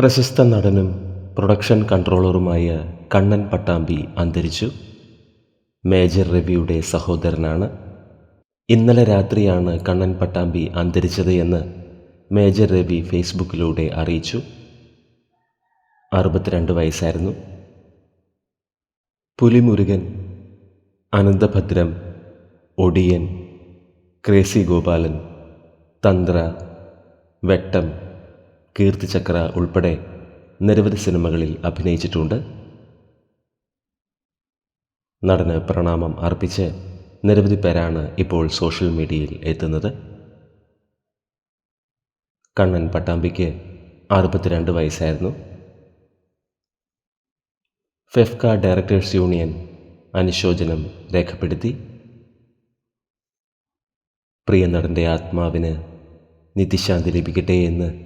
പ്രശസ്ത നടനും പ്രൊഡക്ഷൻ കൺട്രോളറുമായ കണ്ണൻ പട്ടാമ്പി അന്തരിച്ചു. മേജർ രവിയുടെ സഹോദരനാണ്. ഇന്നലെ രാത്രിയാണ് കണ്ണൻ പട്ടാമ്പി അന്തരിച്ചത് എന്ന് മേജർ രവി ഫേസ്ബുക്കിലൂടെ അറിയിച്ചു. അറുപത്തിരണ്ട് വയസ്സായിരുന്നു. പുലിമുരുകൻ അനന്തഭദ്രം ഒടിയൻ ക്രേസി ഗോപാലൻ തന്ത്ര വെട്ടം കീർത്തിചക്ര ഉൾപ്പെടെ നിരവധി സിനിമകളിൽ അഭിനയിച്ചിട്ടുണ്ട്. നടന് പ്രണാമം അർപ്പിച്ച് നിരവധി പേരാണ് ഇപ്പോൾ സോഷ്യൽ മീഡിയയിൽ എത്തുന്നത്. കണ്ണൻ പട്ടാമ്പിക്ക് അറുപത്തിരണ്ട് വയസ്സായിരുന്നു. ഫെഫ്ക ഡയറക്ടേഴ്സ് യൂണിയൻ അനുശോചനം രേഖപ്പെടുത്തി. പ്രിയ നടന്റെ ആത്മാവിന് നിത്യശാന്തി ലഭിക്കട്ടെ എന്ന്